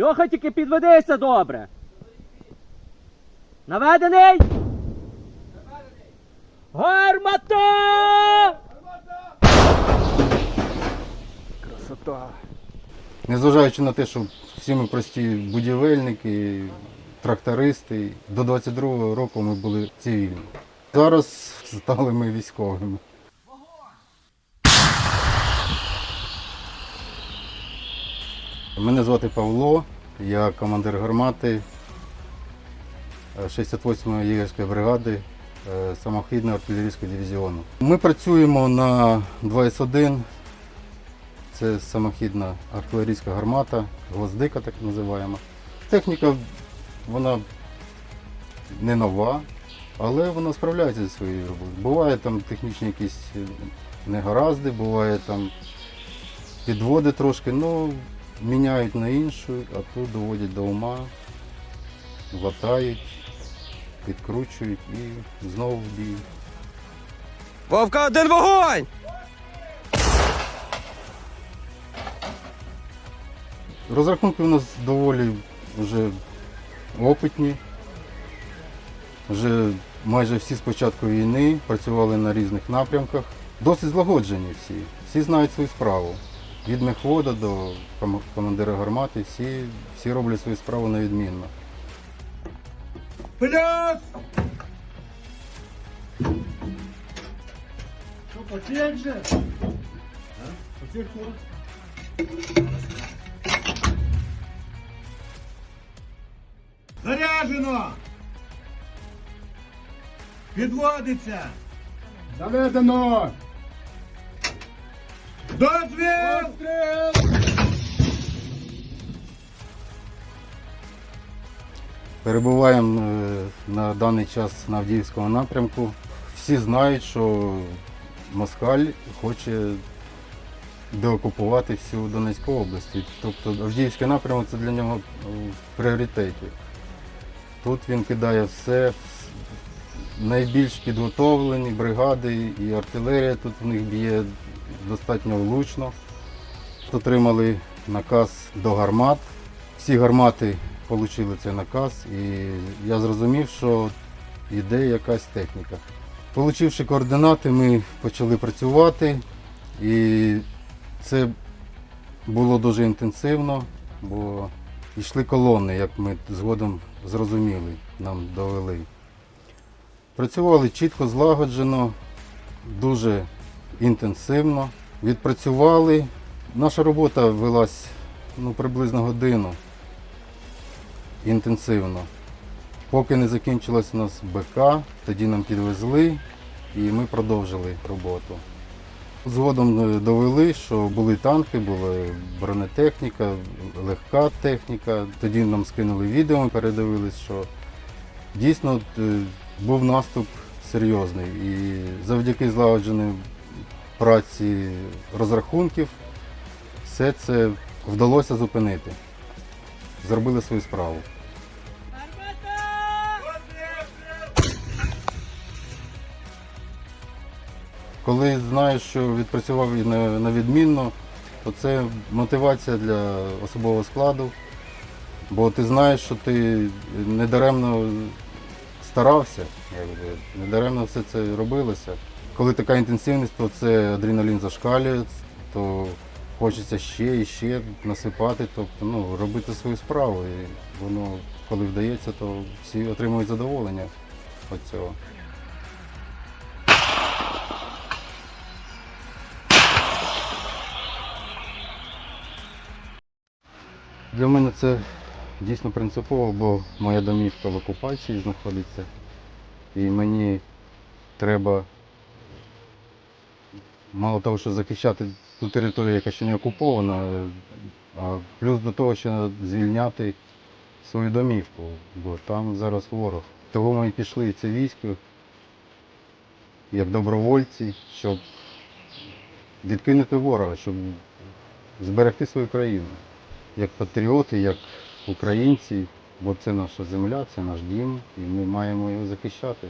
Льоха, тільки підведися добре. Наведений? Гармата! Красота. Незважаючи на те, що всі ми прості будівельники, трактористи, до 22-го року ми були цивільні. Зараз стали ми військовими. Мене звати Павло, я командир гармати е, 68-ї єгерської бригади е, самохідного артилерійського дивізіону. Ми працюємо на 2С1, це самохідна артилерійська гармата, гвоздика так називаємо. Техніка вона не нова, але вона справляється зі своєю роботою. Буває там технічні якісь е, негаразди, буває там підводи трошки, ну міняють на іншу, а тут доводять до ума, латають, підкручують і знову в бій. Вовка, один вогонь! Розрахунки у нас доволі вже опитні. Вже майже всі з початку війни працювали на різних напрямках. Досить злагоджені всі. Всі знають свою справу. Від мехвода до командира гармати, всі, всі роблять свою справу на відмінно. Плюс! Що, потек же? А? Потек? Заряжено! Підводиться! Заведено! Дозвіл! Перебуваємо е, на даний час на Авдіївському напрямку. Всі знають, що Москаль хоче деокупувати всю Донецьку область. Тобто Авдіївський напрямок це для нього е, в пріоритеті. Тут він кидає все, найбільш підготовлені бригади і артилерія тут в них б'є достатньо влучно. Отримали наказ до гармат. Всі гармати отримали цей наказ, і я зрозумів, що йде якась техніка. Получивши координати, ми почали працювати, і це було дуже інтенсивно, бо йшли колони, як ми згодом зрозуміли, нам довели. Працювали чітко, злагоджено, дуже інтенсивно. Відпрацювали. Наша робота велась ну, приблизно годину інтенсивно. Поки не закінчилась у нас БК, тоді нам підвезли і ми продовжили роботу. Згодом е, довели, що були танки, була бронетехніка, легка техніка. Тоді нам скинули відео, ми передивились, що дійсно е, був наступ серйозний. І завдяки злагодженій праці розрахунків все це вдалося зупинити. Зробили свою справу. Коли знаєш, що відпрацював і на, відмінно, то це мотивація для особового складу. Бо ти знаєш, що ти недаремно старався, недаремно все це робилося. Коли така інтенсивність, то це адреналін зашкалює, то хочеться ще і ще насипати, тобто ну, робити свою справу. І воно, коли вдається, то всі отримують задоволення від цього. Для мене це дійсно принципово, бо моя домівка в окупації знаходиться. І мені треба мало того, що захищати ту територію, яка ще не окупована, а плюс до того, що звільняти свою домівку, бо там зараз ворог. Того ми і пішли це військо як добровольці, щоб відкинути ворога, щоб зберегти свою країну. Як патріоти, як українці, бо це наша земля, це наш дім, і ми маємо його захищати.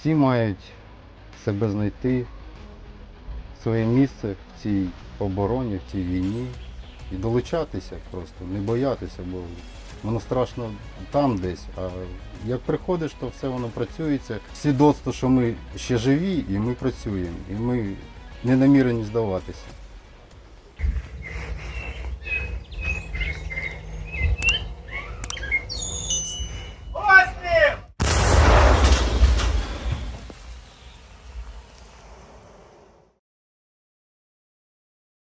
Всі мають себе знайти, своє місце в цій обороні, в цій війні і долучатися просто, не боятися, бо воно страшно там десь. А як приходиш, то все воно працюється. Свідоцтво, що ми ще живі і ми працюємо, і ми не намірені здаватися.